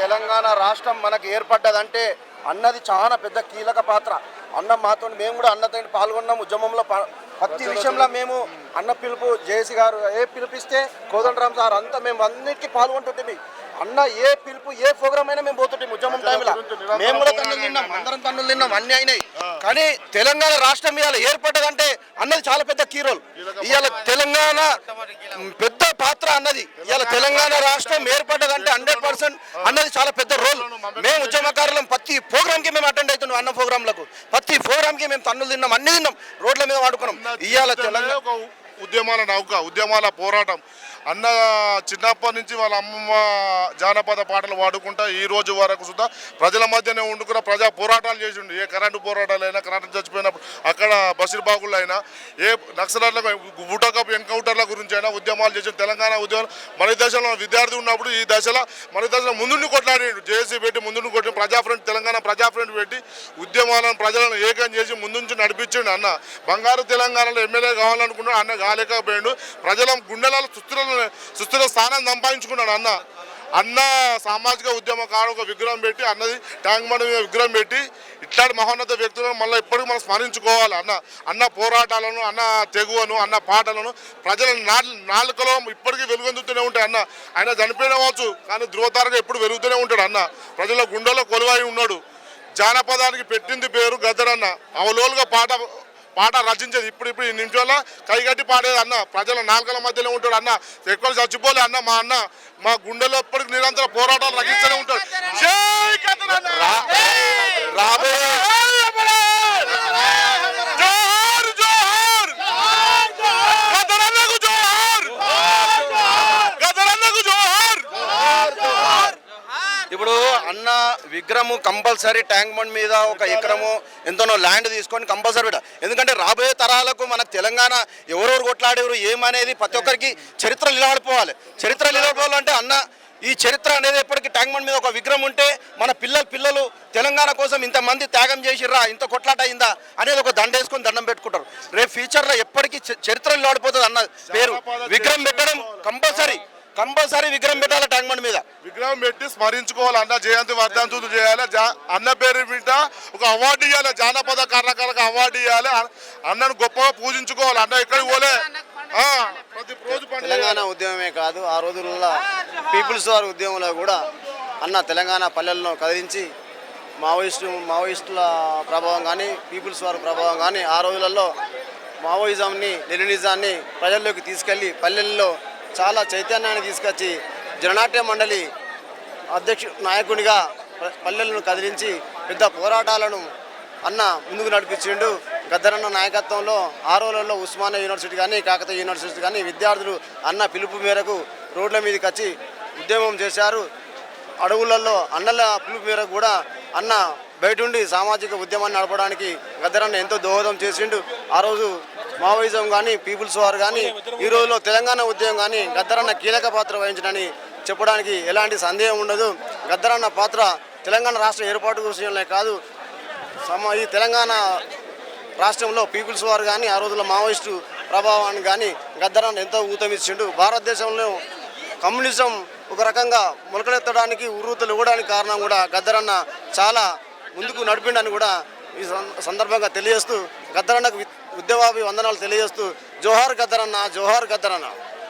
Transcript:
తెలంగాణ రాష్ట్రం మనకు ఏర్పడ్డదంటే అన్నది చాలా పెద్ద కీలక పాత్ర. అన్న మాతో మేము కూడా అన్నతో పాల్గొన్నాం ఉద్యమంలో ప్రతి విషయంలో మేము అన్న పిలుపు జేసీ గారు ఏ పిలిపిస్తే కోదండరామ్ సార్ అంతా మేము అన్నిటికీ పాల్గొంటుంటే అన్న ఏ పిలుపు ఏ ప్రోగ్రామ్ అయినా మేము పోతుంటే ఉద్యమం టైంలో. మేము కూడా తన్నులు తిన్నాం అందరం తన్నులు తిన్నాం అన్ని అయినాయి. కానీ తెలంగాణ రాష్ట్రం ఇవాళ ఏర్పడ్డదంటే అన్నది చాలా పెద్ద కీ రోల్. ఇవాళ తెలంగాణ పెద్ద పాత్ర అన్నది. ఇవాళ తెలంగాణ రాష్ట్రం ఏర్పడ్డదంటే హండ్రెడ్ పర్సెంట్ అన్నది చాలా పెద్ద రోల్. మేము ఉద్యమకారులం ప్రతి ప్రోగ్రామ్కి మేము అటెండ్ అవుతున్నాం అన్న ప్రోగ్రాంలకు ప్రతి ప్రోగ్రామ్కి మేము తన్నులు తిన్నాం అన్ని తిన్నాం రోడ్ల మీద వాడుకున్నాం. ఇవాళ తెలంగాణ ఉద్యమాల నౌక ఉద్యమాల పోరాటం. అన్న చిన్నప్పటి నుంచి వాళ్ళ అమ్మమ్మ జానపద పాటలు పాడుకుంటా ఈ రోజు వరకు సుద్ధా ప్రజల మధ్యనే ఉండుకున్న ప్రజా పోరాటాలు చేసిండు. ఏ కరెంటు పోరాటాలు అయినా కరెంటు చచ్చిపోయినప్పుడు అక్కడ బసిరిబాగులు అయినా ఏ నక్సలర్ల బుటకప్ ఎన్కౌంటర్ల గురించి అయినా ఉద్యమాలు చేసిన తెలంగాణ ఉద్యమాలు. మన దశలో విద్యార్థి ఉన్నప్పుడు ఈ దశలో మన దశలో ముందుండి కొట్లాడాడు. జేసీ పెట్టి ముందుండి కొట్టి ప్రజా ఫ్రంట్ తెలంగాణ ప్రజా ఫ్రంట్ పెట్టి ఉద్యమాలను ప్రజలను ఏకం చేసి ముందుంచి నడిపించిండు అన్న. బంగారు తెలంగాణలో ఎమ్మెల్యే కావాలనుకున్నాడు అన్న కాలేకపోయాడు ప్రజల గుండెలలో సుస్థిర సుస్థిర స్థానం సంపాదించుకున్నాడు అన్న. అన్న సామాజిక ఉద్యమకారు ఒక విగ్రహం పెట్టి అన్నది ట్యాంక్ బండ్ మీద విగ్రహం పెట్టి ఇట్లాంటి మహోన్నత వ్యక్తులను మళ్ళీ ఎప్పటికీ మనం స్మరించుకోవాలి అన్న. అన్న పోరాటాలను అన్న తెగువను అన్న పాటలను ప్రజల నాలుకలో ఇప్పటికీ వెలుగొందుతూనే ఉంటాయి అన్న. ఆయన చనిపోయినవచ్చు కానీ ధృవతారగా ఎప్పుడు వెలుగుతూనే ఉంటాడు అన్న. ప్రజల గుండెలో కొలువై ఉన్నాడు. జానపదానికి పెట్టింది పేరు గద్దరన్న అవలోలుగా పాట పాట రచించేది ఇప్పుడు ఇప్పుడు ఈ నిమిషంలో కైగట్టి పాడేది అన్న. ప్రజల నాలుకల మధ్యలో ఉంటాడు అన్న. ఎక్కువ చచ్చిపోలే అన్న మా అన్న. మా గుండెలో ఎప్పటికి నిరంతర పోరాటాలు రగిస్తూనే ఉంటాడు! రాబోయే! ఇప్పుడు అన్న విగ్రహము కంపల్సరీ ట్యాంక్ బండ్ మీద ఒక ఎకరము ఎంతనో ల్యాండ్ తీసుకొని కంపల్సరీ పెట్ట ఎందుకంటే రాబోయే తరాలకు మనకు తెలంగాణ ఎవరెవరు కొట్లాడేవారు ఏమనేది ప్రతి ఒక్కరికి చరిత్ర నిలబడిపోవాలి. చరిత్ర నిలబడిపోవాలంటే అన్న ఈ చరిత్ర అనేది ఎప్పటికీ ట్యాంక్ బండ్ మీద ఒక విగ్రహం ఉంటే మన పిల్లలు పిల్లలు తెలంగాణ కోసం ఇంతమంది త్యాగం చేసిర్రా ఇంత కొట్లాట అయిందా అనేది ఒక దండ వేసుకొని దండం పెట్టుకుంటారు. రేపు ఫ్యూచర్లో ఎప్పటికీ చరిత్ర నిలబడిపోతుంది అన్న పేరు. విగ్రహం పెట్టడం కంపల్సరీ. కంపల్సరీ విగ్రహం పెట్టాలి ట్యాంక్ బండ్ మీద? విగ్రహం పెట్టి స్మరించుకోవాలి అన్న జయంతి వర్ధంతులు చేయాలి. జా- అన్న పేరు మీద ఒక అవార్డు ఇవ్వాలి జానపద కళాకారులకు అవార్డు ఇవ్వాలి అన్నను గొప్పగా పూజించుకోవాలి. అన్న ఎక్కడికి పోలే? ప్రతి రోజు పండుగ తెలంగాణ ఉద్యమమే కాదు ఆ రోజుల్లో పీపుల్స్ వార్ ఉద్యమంలో కూడా అన్న తెలంగాణ పల్లెలను కదిలించి మావోయిస్టు మావోయిస్టుల ప్రభావం కానీ పీపుల్స్ వార్ ప్రభావం కానీ ఆ రోజులలో మావోయిజంని లెనినిజాన్ని ప్రజల్లోకి తీసుకెళ్ళి పల్లెల్లో చాలా చైతన్యాన్ని తీసుకొచ్చి జననాట్య మండలి అధ్యక్షు నాయకునిగా పల్లెలను కదిలించి పెద్ద పోరాటాలను అన్న ముందుకు నడిపించిండు. గద్దరన్న నాయకత్వంలో ఆ రోజులలో ఉస్మానియా యూనివర్సిటీ కానీ కాకతీయ యూనివర్సిటీ కానీ విద్యార్థులు అన్న పిలుపు మేరకు రోడ్ల మీదకి వచ్చి ఉద్యమం చేశారు. అడవులలో అన్నల పిలుపు మేరకు కూడా అన్న బయటుండి సామాజిక ఉద్యమాన్ని నడపడానికి గద్దరన్న ఎంతో దోహదం చేసిండు. ఆ రోజు మావోయిజం కానీ పీపుల్స్ వార్ కానీ ఈ రోజులో తెలంగాణ ఉద్యమం కానీ గద్దరన్న కీలక పాత్ర వహించడని చెప్పడానికి ఎలాంటి సందేహం ఉండదు. గద్దరన్న పాత్ర తెలంగాణ రాష్ట్ర ఏర్పాటు విషయంలో కాదు. సమ ఈ తెలంగాణ రాష్ట్రంలో పీపుల్స్ వార్ కానీ ఆ రోజుల్లో మావోయిస్టు ప్రభావాన్ని కానీ గద్దరన్న ఎంతో ఊతమిచ్చిండు. భారతదేశంలో కమ్యూనిజం ఒక రకంగా మొలకలెత్తడానికి ఉర్రూతలు ఇవ్వడానికి కారణం కూడా గద్దరన్న చాలా ముందుకు నడిపిండని కూడా ఈ సందర్భంగా తెలియజేస్తూ గద్దరన్నకు ఉద్యమాభి వందనాలు తెలియజేస్తూ జోహార్ గద్దరన్న జోహార్ గద్దరన్న